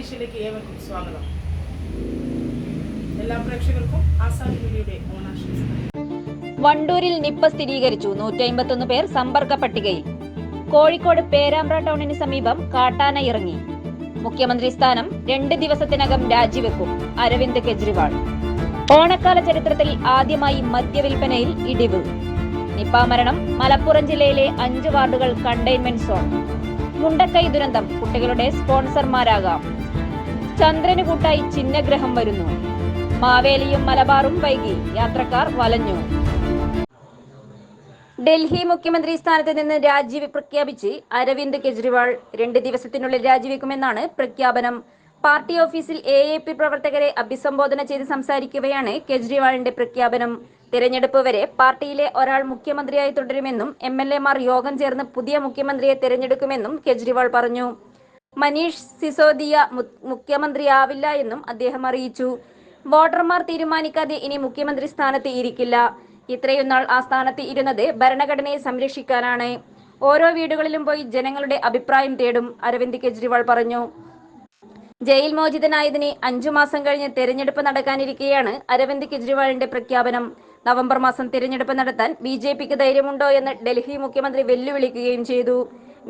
ഡിഷിലേക്ക് ഏവർക്കും സ്വാഗതം. എല്ലാ പ്രേക്ഷകർക്കും ആസാദ് മീഡിയയുടെ ഓണാശംസകൾ. വണ്ടൂരിൽ നിപ്പ സ്ഥിരീകരിച്ചു. നൂറ്റി അമ്പത്തൊന്ന് പേർ സമ്പർക്ക പട്ടികയിൽ. കോഴിക്കോട് പേരാമ്പ്ര ടൗണിന് സമീപം കാട്ടാന ഇറങ്ങി. മുഖ്യമന്ത്രി സ്ഥാനം രണ്ട് ദിവസത്തിനകം രാജിവെക്കും. അരവിന്ദ് കെജ്രിവാൾ. ഓണക്കാല ചരിത്രത്തിൽ ആദ്യമായി മദ്യവിൽപ്പനയിൽ ഇടിവ്. നിപ്പ മരണം മലപ്പുറം ജില്ലയിലെ അഞ്ച് വാർഡുകൾ കണ്ടെയ്ൻമെന്റ് സോൺ. മുണ്ടക്കൈ ദുരന്തം കുട്ടികളുടെ സ്പോൺസർമാരാകാം. ചന്ദ്രന് കൂട്ടായി ചിഹ്നഗ്രഹം വരുന്നു. മാവേലിയും മലബാറും വൈകി യാത്രക്കാർ വലഞ്ഞു. ഡൽഹി മുഖ്യമന്ത്രി സ്ഥാനത്ത് നിന്ന് രാജി പ്രഖ്യാപിച്ച് അരവിന്ദ് കെജ്രിവാൾ രണ്ട് ദിവസത്തിനുള്ളിൽ രാജിവെക്കുമെന്നാണ് പ്രഖ്യാപനം. പാർട്ടി ഓഫീസിൽ എ എ പി പ്രവർത്തകരെ അഭിസംബോധന ചെയ്ത് സംസാരിക്കുകയാണ് കെജ്രിവാളിന്റെ പ്രഖ്യാപനം. തിരഞ്ഞെടുപ്പ് വരെ പാർട്ടിയിലെ ഒരാൾ മുഖ്യമന്ത്രിയായി തുടരുമെന്നും എം എൽ എമാർ യോഗം ചേർന്ന് പുതിയ മുഖ്യമന്ത്രിയെ തെരഞ്ഞെടുക്കുമെന്നും കെജ്രിവാൾ പറഞ്ഞു. മനീഷ് സിസോദിയ മുഖ്യമന്ത്രിയാവില്ല എന്നും അദ്ദേഹം അറിയിച്ചു. വോട്ടർമാർ തീരുമാനിക്കാതെ ഇനി മുഖ്യമന്ത്രി സ്ഥാനത്ത് ഇരിക്കില്ല. ഇത്രയും നാൾ ആ സ്ഥാനത്ത് ഇരുന്നത് ഭരണഘടനയെ സംരക്ഷിക്കാനാണ്. ഓരോ വീടുകളിലും പോയി ജനങ്ങളുടെ അഭിപ്രായം തേടും അരവിന്ദ് കെജ്രിവാൾ പറഞ്ഞു. ജയിൽ മോചിതനായതിന് അഞ്ചു മാസം കഴിഞ്ഞ് തെരഞ്ഞെടുപ്പ് നടക്കാനിരിക്കെയാണ് അരവിന്ദ് കെജ്രിവാളിന്റെ പ്രഖ്യാപനം. നവംബർ മാസം തിരഞ്ഞെടുപ്പ് നടത്താൻ ബി ജെ പിക്ക് ധൈര്യമുണ്ടോ എന്ന് ഡൽഹി മുഖ്യമന്ത്രി വെല്ലുവിളിക്കുകയും ചെയ്തു.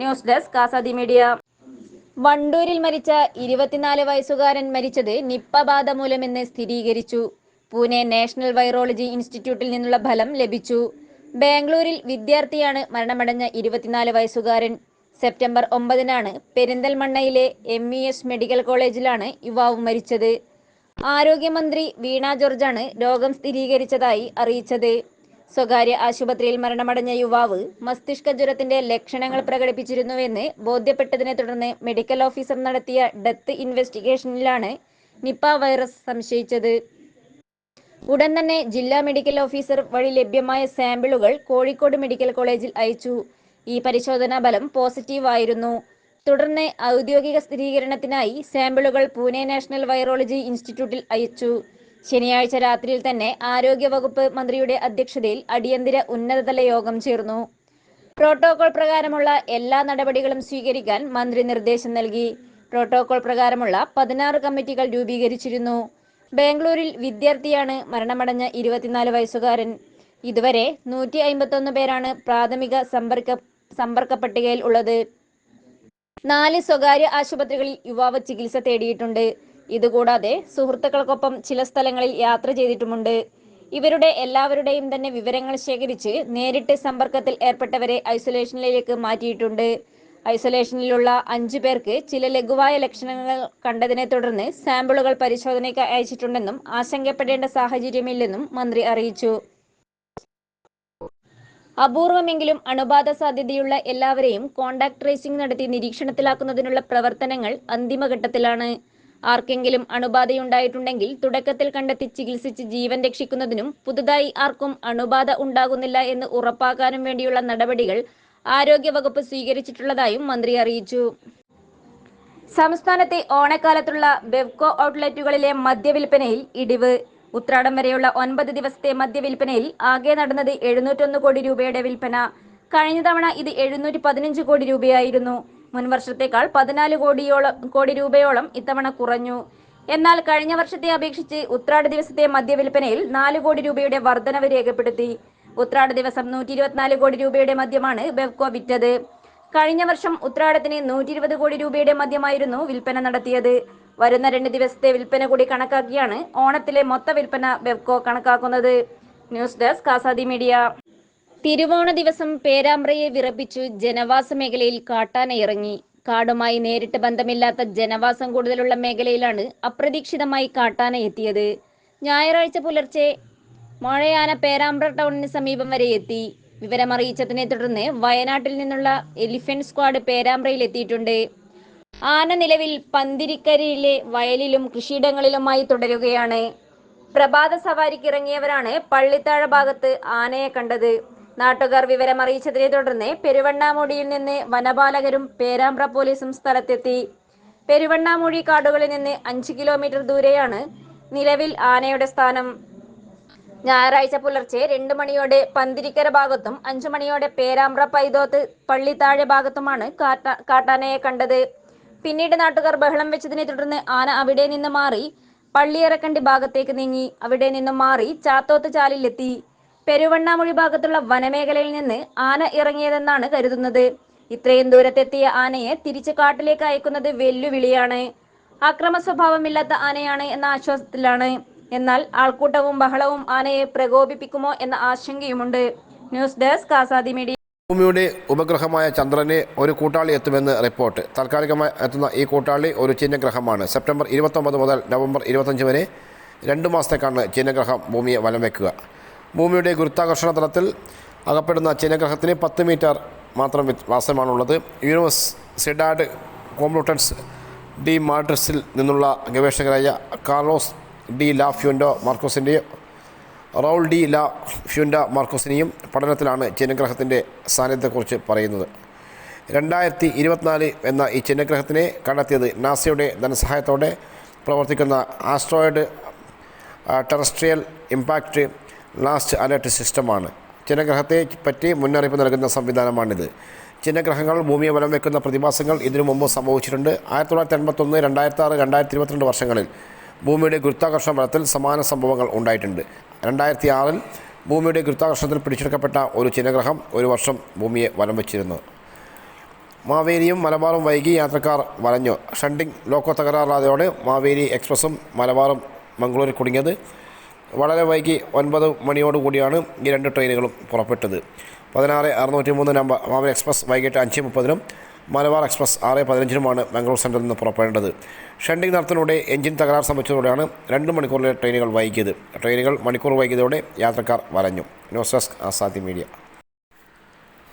News desk Azadi media. വണ്ടൂരിൽ മരിച്ച ഇരുപത്തിനാല് വയസ്സുകാരൻ മരിച്ചത് നിപ്പ ബാധ മൂലമെന്ന് സ്ഥിരീകരിച്ചു. പൂനെ നാഷണൽ വൈറോളജി ഇൻസ്റ്റിറ്റ്യൂട്ടിൽ നിന്നുള്ള ഫലം ലഭിച്ചു. ബാംഗ്ലൂരിൽ വിദ്യാർത്ഥിയാണ് മരണമടഞ്ഞ ഇരുപത്തിനാല് വയസ്സുകാരൻ. സെപ്റ്റംബർ ഒമ്പതിനാണ് പെരിന്തൽമണ്ണയിലെ എം ഇ എസ് മെഡിക്കൽ കോളേജിലാണ് യുവാവ് മരിച്ചത്. ആരോഗ്യമന്ത്രി വീണ ജോർജാണ് രോഗം സ്ഥിരീകരിച്ചതായി അറിയിച്ചത്. സ്വകാര്യ ആശുപത്രിയിൽ മരണമടഞ്ഞ യുവാവ് മസ്തിഷ്ക ജ്വരത്തിന്റെ ലക്ഷണങ്ങൾ പ്രകടിപ്പിച്ചിരുന്നുവെന്ന് ബോധ്യപ്പെട്ടതിനെ തുടർന്ന് മെഡിക്കൽ ഓഫീസർ നടത്തിയ ഡെത്ത് ഇൻവെസ്റ്റിഗേഷനിലാണ് നിപ്പ വൈറസ് സംശയിച്ചത്. ഉടൻ തന്നെ ജില്ലാ മെഡിക്കൽ ഓഫീസർ വഴി ലഭ്യമായ സാമ്പിളുകൾ കോഴിക്കോട് മെഡിക്കൽ കോളേജിൽ അയച്ചു. ഈ പരിശോധനാ ഫലം പോസിറ്റീവ് ആയിരുന്നു തുടർന്ന് ഔദ്യോഗിക സ്ഥിരീകരണത്തിനായി സാമ്പിളുകൾ പൂനെ നാഷണൽ വൈറോളജി ഇൻസ്റ്റിറ്റ്യൂട്ടിൽ അയച്ചു. ശനിയാഴ്ച രാത്രിയിൽ തന്നെ ആരോഗ്യവകുപ്പ് മന്ത്രിയുടെ അധ്യക്ഷതയിൽ അടിയന്തര ഉന്നതതല യോഗം ചേർന്നു. പ്രോട്ടോകോൾ പ്രകാരമുള്ള എല്ലാ നടപടികളും സ്വീകരിക്കാൻ മന്ത്രി നിർദ്ദേശം നൽകി. പ്രോട്ടോകോൾ പ്രകാരമുള്ള പതിനാറ് കമ്മിറ്റികൾ രൂപീകരിച്ചിരുന്നു. ബാംഗ്ലൂരിൽ വിദ്യാർത്ഥിയാണ് മരണമടഞ്ഞ ഇരുപത്തിനാല് വയസ്സുകാരൻ. ഇതുവരെ നൂറ്റി അമ്പത്തൊന്ന് പേരാണ് പ്രാഥമിക സമ്പർക്ക സമ്പർക്ക പട്ടികയിൽ ഉള്ളത്. നാല് സ്വകാര്യ ആശുപത്രികളിൽ യുവാവ് ചികിത്സ തേടിയിട്ടുണ്ട്. ഇതുകൂടാതെ സുഹൃത്തുക്കൾക്കൊപ്പം ചില സ്ഥലങ്ങളിൽ യാത്ര ചെയ്തിട്ടുമുണ്ട്. ഇവരുടെ എല്ലാവരുടെയും തന്നെ വിവരങ്ങൾ ശേഖരിച്ച് നേരിട്ട് സമ്പർക്കത്തിൽ ഏർപ്പെട്ടവരെ ഐസൊലേഷനിലേക്ക് മാറ്റിയിട്ടുണ്ട്. ഐസൊലേഷനിലുള്ള അഞ്ചു പേർക്ക് ചില ലഘുവായ ലക്ഷണങ്ങൾ കണ്ടതിനെ തുടർന്ന് സാമ്പിളുകൾ പരിശോധനയ്ക്ക് അയച്ചിട്ടുണ്ടെന്നും ആശങ്കപ്പെടേണ്ട സാഹചര്യമില്ലെന്നും മന്ത്രി അറിയിച്ചു. അപൂർവമെങ്കിലും അണുബാധ സാധ്യതയുള്ള എല്ലാവരെയും കോണ്ടാക്ട് ട്രേസിംഗ് നടത്തി നിരീക്ഷണത്തിലാക്കുന്നതിനുള്ള പ്രവർത്തനങ്ങൾ അന്തിമഘട്ടത്തിലാണ്. ആർക്കെങ്കിലും അണുബാധയുണ്ടായിട്ടുണ്ടെങ്കിൽ തുടക്കത്തിൽ കണ്ടെത്തി ചികിത്സിച്ച് ജീവൻ രക്ഷിക്കുന്നതിനും പുതുതായി ആർക്കും അണുബാധ ഉണ്ടാകുന്നില്ല എന്ന് ഉറപ്പാക്കാനും വേണ്ടിയുള്ള നടപടികൾ ആരോഗ്യവകുപ്പ് സ്വീകരിച്ചിട്ടുള്ളതായും മന്ത്രി അറിയിച്ചു. സംസ്ഥാനത്തെ ഓണക്കാലത്തുള്ള ബെവ്കോ ഔട്ട്ലെറ്റുകളിലെ മദ്യവിൽപ്പനയിൽ ഇടിവ്. ഉത്രാടം വരെയുള്ള ഒൻപത് ദിവസത്തെ മദ്യവിൽപ്പനയിൽ ആകെ നടന്നത് എഴുന്നൂറ്റൊന്ന് കോടി രൂപയുടെ വിൽപ്പന. കഴിഞ്ഞ തവണ ഇത് എഴുന്നൂറ്റി പതിനഞ്ച് കോടി രൂപയായിരുന്നു. മുൻ വർഷത്തേക്കാൾ പതിനാല് കോടിയോളം കോടി രൂപയോളം ഇത്തവണ കുറഞ്ഞു. എന്നാൽ കഴിഞ്ഞ വർഷത്തെ അപേക്ഷിച്ച് ഉത്രാട ദിവസത്തെ മദ്യവിൽപ്പനയിൽ നാല് കോടി രൂപയുടെ വർധനവ് രേഖപ്പെടുത്തി. ഉത്രാട ദിവസം നൂറ്റി ഇരുപത്തിനാല് കോടി രൂപയുടെ മദ്യമാണ് ബെവ്കോ വിറ്റത്. കഴിഞ്ഞ വർഷം ഉത്രാടത്തിന് നൂറ്റി ഇരുപത് കോടി രൂപയുടെ മദ്യമായിരുന്നു വിൽപ്പന നടത്തിയത്. വരുന്ന രണ്ട് ദിവസത്തെ വിൽപ്പന കൂടി കണക്കാക്കിയാണ് ഓണത്തിലെ മൊത്ത വിൽപ്പന ബെവ്കോ കണക്കാക്കുന്നത്. News desk Azadi media. തിരുവോണ ദിവസം പേരാമ്പ്രയെ വിറപ്പിച്ചു ജനവാസ മേഖലയിൽ കാട്ടാന ഇറങ്ങി. കാടുമായി നേരിട്ട് ബന്ധമില്ലാത്ത ജനവാസം കൂടുതലുള്ള മേഖലയിലാണ് അപ്രതീക്ഷിതമായി കാട്ടാന എത്തിയത്. ഞായറാഴ്ച പുലർച്ചെ മഴയാന പേരാമ്പ്ര ടൗണിന് സമീപം വരെ എത്തി. വിവരമറിയിച്ചതിനെ തുടർന്ന് വയനാട്ടിൽ നിന്നുള്ള എലിഫന്റ് സ്ക്വാഡ് പേരാമ്പ്രയിൽ എത്തിയിട്ടുണ്ട്. ആന നിലവിൽ പന്തിരിക്കരിയിലെ വയലിലും കൃഷിയിടങ്ങളിലുമായി തുടരുകയാണ്. പ്രഭാത സവാരിക്ക് ഇറങ്ങിയവരാണ് പള്ളിത്താഴ ഭാഗത്ത് ആനയെ കണ്ടത്. നാട്ടുകാർ വിവരമറിയിച്ചതിനെ തുടർന്ന് പെരുവണ്ണാമൂടിയിൽ നിന്ന് വനപാലകരും പേരാമ്പ്ര പോലീസും സ്ഥലത്തെത്തി. പെരുവണ്ണാമൂഴി കാടുകളിൽ നിന്ന് അഞ്ച് കിലോമീറ്റർ ദൂരെയാണ് നിലവിൽ ആനയുടെ സ്ഥാനം. ഞായറാഴ്ച പുലർച്ചെ രണ്ട് മണിയോടെ പന്തിരിക്കര ഭാഗത്തും അഞ്ചു മണിയോടെ പേരാമ്പ്ര പൈതോത്ത് പള്ളിത്താഴെ ഭാഗത്തുമാണ് കാട്ട കാട്ടാനയെ കണ്ടത്. പിന്നീട് നാട്ടുകാർ ബഹളം വെച്ചതിനെ തുടർന്ന് ആന അവിടെ നിന്ന് മാറി പള്ളിയറക്കണ്ടി ഭാഗത്തേക്ക് നീങ്ങി. അവിടെ നിന്നും മാറി ചാത്തോത്ത് ചാലിലെത്തി. പെരുവണ്ണാമൊഴി ഭാഗത്തുള്ള വനമേഖലയിൽ നിന്ന് ആന ഇറങ്ങിയതെന്നാണ് കരുതുന്നത്. ഇത്രയും ദൂരത്തെത്തിയ ആനയെ തിരിച്ച് കാട്ടിലേക്ക് അയക്കുന്നത് വെല്ലുവിളിയാണ്. അക്രമ സ്വഭാവമില്ലാത്ത ആനയാണ് എന്ന ആശ്വാസത്തിലാണ്. എന്നാൽ ആൾക്കൂട്ടവും ബഹളവും ആനയെ പ്രകോപിപ്പിക്കുമോ എന്ന ആശങ്കയുമുണ്ട്. News desk Azadi media. ഭൂമിയുടെ ഉപഗ്രഹമായ ചന്ദ്രനെ ഒരു കൂട്ടാളി എത്തുമെന്ന് റിപ്പോർട്ട്. താൽക്കാലികമായി എത്തുന്ന ഈ കൂട്ടാളി ഒരു ചിഹ്നഗ്രഹമാണ്. സെപ്റ്റംബർ ഇരുപത്തൊമ്പത് മുതൽ നവംബർ ഇരുപത്തഞ്ച് വരെ രണ്ട് മാസത്തേക്കാണ് ചിഹ്നഗ്രഹം ഭൂമിയെ വലം വയ്ക്കുക ഭൂമിയുടെ ഗുരുത്വാകർഷണ തലത്തിൽ അകപ്പെടുന്ന ചിന്നഗ്രഹത്തിന് പത്ത് മീറ്റർ മാത്രം വാസമാണുള്ളത് യൂണിവേഴ്സ് സിഡാഡ് കോംപ്ലൂട്ടൻസ് ഡി മാഡ്രിസിൽ നിന്നുള്ള ഗവേഷകരായ Carlos de la ഫ്യൂൻഡോ മാർക്കോസിന്റെയും Raul de la ഫ്യൂൻഡ മാർക്കോസിനെയും പഠനത്തിലാണ് ചിന്നഗ്രഹത്തിന്റെ സാന്നിധ്യത്തെക്കുറിച്ച് പറയുന്നത്. രണ്ടായിരത്തി ഇരുപത്തിനാല് എന്ന ഈ ചിഹ്നഗ്രഹത്തിനെ കണ്ടെത്തിയത് നാസയുടെ ധനസഹായത്തോടെ പ്രവർത്തിക്കുന്ന asteroid terrestrial impact last alert സിസ്റ്റമാണ് ചിന്നഗ്രഹത്തെ പറ്റി മുന്നറിയിപ്പ് നൽകുന്ന സംവിധാനമാണിത്. ചിന്നഗ്രഹങ്ങൾ ഭൂമിയെ വലം വയ്ക്കുന്ന പ്രതിഭാസങ്ങൾ ഇതിനു മുമ്പ് സംഭവിച്ചിട്ടുണ്ട്. ആയിരത്തി തൊള്ളായിരത്തി എൺപത്തൊന്ന് രണ്ടായിരത്തി ആറ് രണ്ടായിരത്തി ഇരുപത്തിരണ്ട് വർഷങ്ങളിൽ ഭൂമിയുടെ ഗുരുത്വാകർഷണ ബലത്തിൽ സമാന സംഭവങ്ങൾ ഉണ്ടായിട്ടുണ്ട്. രണ്ടായിരത്തി ആറിൽ ഭൂമിയുടെ ഗുരുത്വാകർഷണത്തിൽ പിടിച്ചെടുക്കപ്പെട്ട ഒരു ചിന്നഗ്രഹം ഒരു വർഷം ഭൂമിയെ വലം വച്ചിരുന്നു. മാവേലിയും മലബാറും വൈകി യാത്രക്കാർ വലഞ്ഞു. ഷണ്ടിങ് ലോക്കോ തകരാറാതെയോടെ മാവേലി എക്സ്പ്രസും മലബാറും മംഗളൂരിൽ കുടുങ്ങിയത് വളരെ വൈകി ഒൻപത് മണിയോടുകൂടിയാണ് ഈ രണ്ട് ട്രെയിനുകളും പുറപ്പെട്ടത്. പതിനാറ് അറുന്നൂറ്റി മൂന്ന് നമ്പർ മാവൽ എക്സ്പ്രസ് വൈകിട്ട് അഞ്ച് മുപ്പതിനും മലബാർ എക്സ്പ്രസ് ആറ് പതിനഞ്ചിനുമാണ് ബാംഗ്ലൂർ സെന്ററിൽ നിന്ന് പുറപ്പെടേണ്ടത്. ഷണ്ടിംഗ് നടത്തിലൂടെ എഞ്ചിൻ തകരാർ സംഭവിച്ചതോടെയാണ് രണ്ട് മണിക്കൂറിലെ ട്രെയിനുകൾ വൈകിയത്. ട്രെയിനുകൾ മണിക്കൂർ വൈകിയതോടെ യാത്രക്കാർ വലഞ്ഞു. News desk Azadi media.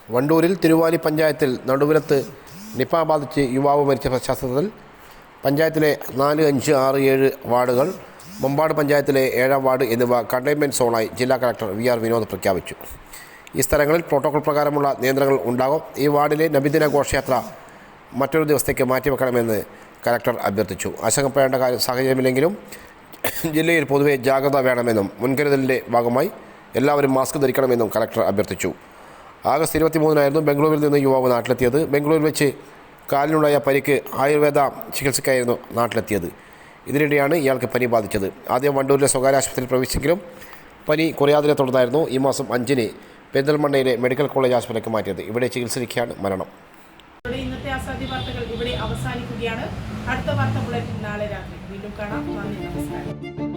വണ്ടൂരിൽ Thiruvali പഞ്ചായത്തിൽ നടുവിലത്ത് നിപ ബാധിച്ച് യുവാവ് മരിച്ച പശ്ചാത്തലത്തിൽ പഞ്ചായത്തിലെ നാല് അഞ്ച് ആറ് ഏഴ് വാർഡുകൾ മുമ്പാട് പഞ്ചായത്തിലെ ഏഴാം വാർഡ് എന്നിവ കണ്ടെയ്ൻമെന്റ് സോണായി ജില്ലാ കളക്ടർ വി ആർ വിനോദ് പ്രഖ്യാപിച്ചു. ഈ സ്ഥലങ്ങളിൽ പ്രോട്ടോകോൾ പ്രകാരമുള്ള നിയന്ത്രണങ്ങൾ ഉണ്ടാകും. ഈ വാർഡിലെ നബിദിന ഘോഷയാത്ര മറ്റൊരു ദിവസത്തേക്ക് മാറ്റിവെക്കണമെന്ന് കലക്ടർ അഭ്യർത്ഥിച്ചു. ആശങ്കപ്പെടേണ്ട കാര്യം സാഹചര്യമില്ലെങ്കിലും ജില്ലയിൽ പൊതുവെ ജാഗ്രത വേണമെന്നും മുൻകരുതലിന്റെ ഭാഗമായി എല്ലാവരും മാസ്ക് ധരിക്കണമെന്നും കലക്ടർ അഭ്യർത്ഥിച്ചു. ആഗസ്റ്റ് ഇരുപത്തി മൂന്നിനായിരുന്നു ബംഗളൂരിൽ നിന്ന് യുവാവ് നാട്ടിലെത്തിയത്. ബംഗളൂരിൽ വെച്ച് കാലിനുണ്ടായ പരിക്ക് ആയുർവേദ ചികിത്സയ്ക്കായിരുന്നു നാട്ടിലെത്തിയത്. ഇതിനിടെയാണ് ഇയാൾക്ക് പനി ബാധിച്ചത്. ആദ്യം വണ്ടൂരിലെ സ്വകാര്യ ആശുപത്രിയിൽ പ്രവേശിച്ചെങ്കിലും പനി കുറയാതിനെ തുടർന്നായിരുന്നു ഈ മാസം അഞ്ചിന് പെരിന്തൽമണ്ണയിലെ മെഡിക്കൽ കോളേജ് ആശുപത്രിക്ക് മാറ്റിയത്. ഇവിടെ ചികിത്സയ്ക്കാണ് മരണം. അവസാനിക്കുകയാണ്. അടുത്ത വാർത്ത നാളെ രാത്രി. വീണ്ടും കാണാം. നന്ദി നമസ്കാരം.